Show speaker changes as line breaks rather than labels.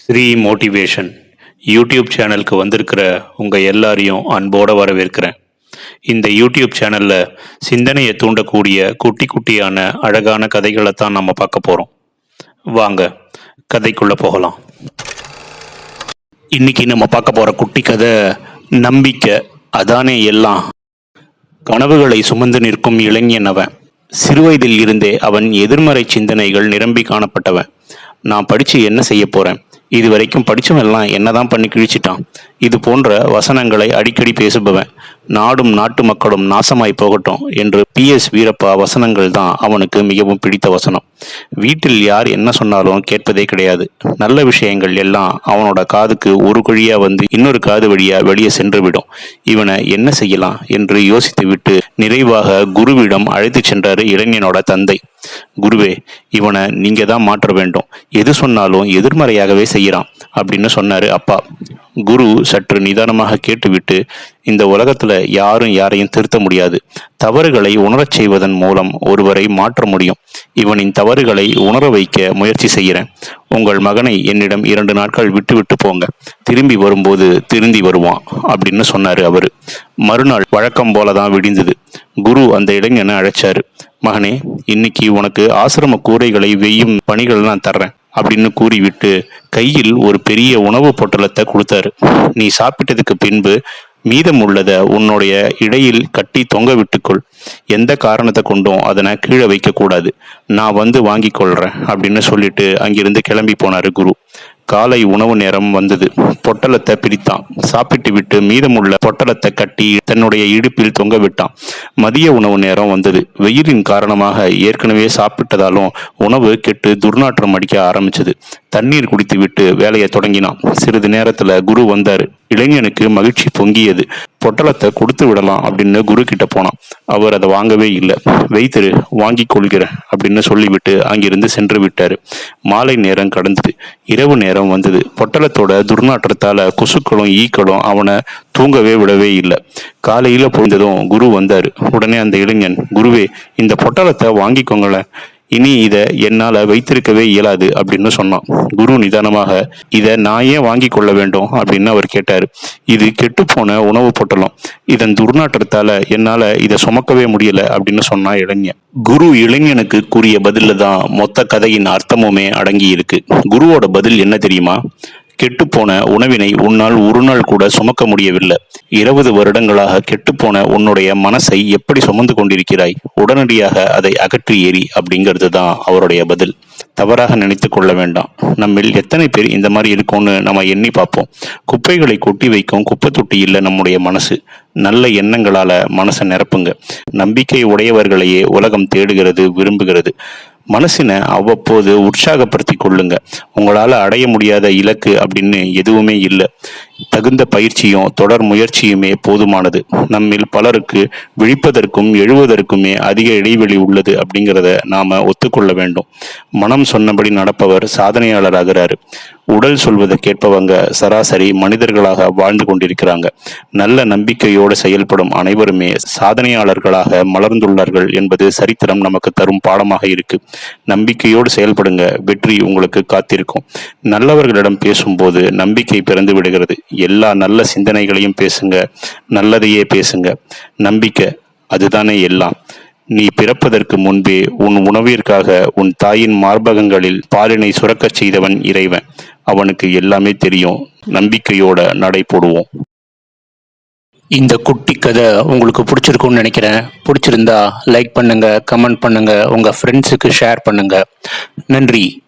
Sri motivation YouTube சேனலுக்கு வந்திருக்கிற உங்கள் எல்லாரையும் அன்போடு வரவேற்கிறேன். இந்த யூடியூப் சேனலில் சிந்தனையை தூண்டக்கூடிய குட்டி குட்டியான அழகான கதைகளை தான் நம்ம பார்க்க போகிறோம் வாங்க கதைக்குள்ளே போகலாம். இன்னைக்கு நம்ம பார்க்க போகிற குட்டி கதை நம்பிக்கை அதானே எல்லாம். கனவுகளை சுமந்து நிற்கும் இளைஞன் அவன் சிறுவயதில் இருந்தே அவன் எதிர்மறை சிந்தனைகள் நிரம்பி காணப்பட்டவன். நான் படித்து என்ன செய்ய போகிறேன் இது வரைக்கும் படித்தவெல்லாம் என்னதான் பண்ணி கிழிச்சிட்டான். இது போன்ற வசனங்களை அடிக்கடி பேசுபவன் நாடும் நாட்டு மக்களும் நாசமாய் போகட்டும் என்று பி. எஸ். வீரப்பா வசனங்கள் தான் அவனுக்கு மிகவும் பிடித்த வசனம். வீட்டில் யார் என்ன சொன்னாலும் கேட்பதே கிடையாது. நல்ல விஷயங்கள் எல்லாம் அவனோட காதுக்கு ஒரு குழியா வந்து இன்னொரு காது வழியா வெளியே சென்று விடும். இவனை என்ன செய்யலாம் என்று யோசித்து விட்டு நிறைவாக குருவிடம் அழைத்து சென்றாரு இளைஞனோட தந்தை. குருவே இவனை நீங்க தான் மாற்ற வேண்டும். எது சொன்னாலும் எதிர்மறையாகவே செய்யறான் அப்படின்னு சொன்னாரு அப்பா. குரு சற்று நிதானமாக கேட்டுவிட்டு இந்த உலகத்துல யாரும் யாரையும் திருத்த முடியாது. தவறுகளை உணரச் செய்வதன் மூலம் ஒருவரை மாற்ற முடியும். இவனின் தவறுகளை உணர வைக்க முயற்சி செய்கிறேன். உங்கள் மகனை என்னிடம் இரண்டு நாட்கள் விட்டு விட்டு போங்க. திரும்பி வரும்போது திருந்தி வருவான் அப்படின்னு சொன்னாரு அவரு. மறுநாள் வழக்கம் போலதான் விடிந்தது. குரு அந்த இளைஞனை அழைச்சாரு. மகனே இன்னைக்கு உனக்கு ஆசிரம கூரைகளை வெய்யும் பணிகள் நான் தர்றேன். அப்படின்னு கூறிவிட்டு கையில் ஒரு பெரிய உணவு பொட்டலத்தை கொடுத்தாரு. நீ சாப்பிட்டதுக்கு பின்பு மீதம் உள்ளதை உன்னுடைய இடையில் கட்டி தொங்க விட்டுக்கொள். எந்த காரணத்தை கொண்டும் அதனை கீழே வைக்கக்கூடாது. நான் வந்து வாங்கி கொள்றேன் அப்படின்னு சொல்லிட்டு அங்கிருந்து கிளம்பி போனாரு குரு. காலை உணவு நேரம் வந்தது. பொட்டலத்தை பிரித்தான் சாப்பிட்டு விட்டு மீதமுள்ள பொட்டலத்தை கட்டி தன்னுடைய இடுப்பில் தொங்க விட்டான். மதிய உணவு நேரம் வந்தது. வெயிலின் காரணமாக ஏற்கனவே சாப்பிட்டதாலும் உணவு கெட்டு துர்நாற்றம் அடிக்க ஆரம்பிச்சது. தண்ணீர் குடித்து விட்டு வேலையை தொடங்கினான். சிறிது நேரத்துல குரு வந்தாரு. இளைஞனுக்கு மகிழ்ச்சி பொங்கியது. பொட்டலத்தை கொடுத்து விடலாம் அப்படின்னு குரு கிட்ட போனான். அவர் அதை வாங்கவே இல்லை. வைத்திரு வாங்கி கொள்கிறேன் அப்படின்னு சொல்லிவிட்டு அங்கிருந்து சென்று விட்டாரு. மாலை நேரம் கடந்தது. இரவு நேரம் வந்தது. பொட்டலத்தோட துர்நாற்றத்தால கொசுக்களும் ஈக்களும் அவனை தூங்கவே விடவே இல்லை. காலையில பொழுந்ததும் குரு வந்தாரு. உடனே அந்த இளைஞன் குருவே இந்த பொட்டலத்தை வாங்கிக்கோங்களேன். இனி இதை என்னால் வைத்திருக்கவே இயலாது அப்படின்னு சொன்னான். குரு நிதானமாக இதை நான் ஏன் வாங்கி கொள்ள வேண்டும்? அப்படின்னு அவர் கேட்டார். இது கெட்டுப்போன உணவு பொட்டலம். இதன் துர்நாற்றத்தால் என்னால் இதை சுமக்கவே முடியல அப்படின்னு சொன்னா இளைஞன். குரு இளைஞனுக்கு கூறிய பதிலில் தான் மொத்த கதையின் அர்த்தமுமே அடங்கி இருக்கு குருவோட பதில் என்ன தெரியுமா? கெட்டுப்போன உணவினை உன்னால் ஒரு நாள் கூட சுமக்க முடியவில்லை. இருபது வருடங்களாக கெட்டுப்போன உன்னுடைய மனசை எப்படி சுமந்து கொண்டிருக்கிறாய்? உடனடியாக அதை அகற்றி ஏறி அப்படிங்கிறது தான் அவருடைய பதில். தவறாக நினைத்து கொள்ள வேண்டாம். நம்மில் எத்தனை பேர் இந்த மாதிரி இருக்கும்னு நம்ம எண்ணி பார்ப்போம். குப்பைகளை கொட்டி வைக்கும் குப்பை தொட்டி இல்லை நம்முடைய மனசு. நல்ல எண்ணங்களால மனசை நிரப்புங்க. நம்பிக்கை உடையவர்களையே உலகம் தேடுகிறது விரும்புகிறது. மனசினை அவ்வப்போது உற்சாகப்படுத்தி கொள்ளுங்க. உங்களால் அடைய முடியாத இலக்கு அப்படின்னு எதுவுமே இல்லை. தகுந்த பயிற்சியும் தொடர் முயற்சியுமே போதுமானது. நம்மில் பலருக்கு விழிப்பதற்கும் எழுவதற்குமே அதிக இடைவெளி உள்ளது அப்படிங்கிறத நாம ஒத்துக்கொள்ள வேண்டும். மனம் சொன்னபடி நடப்பவர் சாதனையாளராகிறாரு. உடல் சொல்வதை கேட்பவங்க சராசரி மனிதர்களாக வாழ்ந்து கொண்டிருக்கிறாங்க. நல்ல நம்பிக்கையோடு செயல்படும் அனைவருமே சாதனையாளர்களாக மலர்ந்துள்ளார்கள் என்பது சரித்திரம் நமக்கு தரும் பாடமாக இருக்கு. நம்பிக்கையோடு செயல்படுங்க வெற்றி உங்களுக்கு காத்திருக்கும். நல்லவர்களிடம் பேசும்போது நம்பிக்கை பிறந்து விடுகிறது. எல்லா நல்ல சிந்தனைகளையும் பேசுங்க நல்லதையே பேசுங்க. நம்பிக்கை அதுதானே எல்லாம். நீ பிறப்பதற்கு முன்பே உன் உணவிற்காக உன் தாயின் மார்பகங்களில் பாலினை சுரக்கச் செய்தவன் இறைவன். அவனுக்கு எல்லாமே தெரியும். நம்பிக்கையோட நடை போடுவோம். இந்த குட்டி கதை உங்களுக்கு பிடிச்சிருக்கும்னு நினைக்கிறேன். பிடிச்சிருந்தா லைக் பண்ணுங்க கமெண்ட் பண்ணுங்க உங்க ஃப்ரெண்ட்ஸுக்கு ஷேர் பண்ணுங்க. நன்றி.